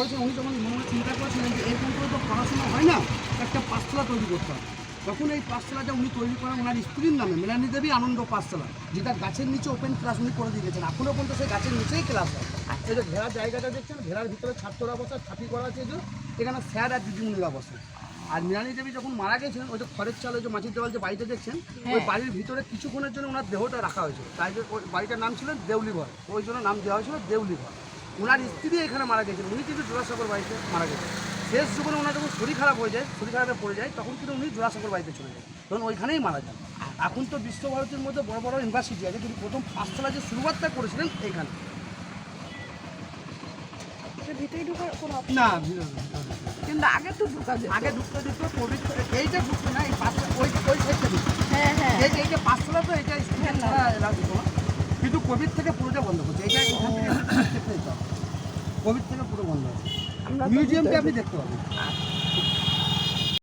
করেছেন উনি যখন মনে মনে চিন্তা করেছিলেন যে এরকম করে তো পড়াশোনা হয় না একটা পাঁচতলা তৈরি করতে হবে। তখন এই পাঁচতলাটা উনি তৈরি করেন ওনার স্ত্রীর নামে মেলানি দেবী আনন্দ পাঁচতলা যেটা গাছের নিচে ওপেন ক্লাস উনি করে দিয়ে গেছেন। এখনও পর্যন্ত সেই গাছের নিচেই ক্লাস হয়। এই যে ঘেরার জায়গাটা দেখছেন ঘেরার ভিতরে ছাত্ররা বসে ছাপি করা আছে যে এখানে স্যার আর দিদিমণিরা বসে আর মিরানি দেবী যখন মারা গেছিলেন ওই যে খড়ের চাল ওই যে মাটির দেওয়াল যে বাড়িতে দেখছেন ওই বাড়ির ভিতরে কিছুক্ষণের জন্য ওনার দেহটা রাখা হয়েছিল তাই যে ওই বাড়িটার নাম ছিল দেউলি ঘর ওই জন্য নাম দেওয়া হয়েছিল দেউলি ঘর ওনার স্ত্রী এখানে মারা গেছেন উনি কিন্তু জোড়াসাগর বাড়িতে মারা গেছেন শেষ জীবনে ওনার যখন শরীর খারাপ হয়ে যায় শরীর খারাপে পড়ে যায় তখন কিন্তু উনি জোড়াসাগর বাড়িতে চলে যায়। তখন ওইখানেই মারা যান। এখন তো বিশ্বভারতীর মধ্যে বড় বড় ইউনিভার্সিটি আছে কিন্তু প্রথম পাঁচতলা যে শুরুয়াতটা করেছিলেন এইখানে না কিন্তু আগে তো ঢোকা যেত। আগে ঢুকতে ঢুকতে কোভিড এইটা ঢুকতে না এই পাঁচটা ওই ওই সাইডটা ঢুকতে। হ্যাঁ হ্যাঁ। পাঁচতলা তো এটা স্টুডেন্ট ছাড়া কিন্তু কোভিড থেকে পুরোটা বন্ধ করছে। এটা এখান থেকে step নিতে হবে। কোভিড থেকে পুরো বন্ধ আছে মিউজিয়ামটি আপনি দেখতে পাবেন।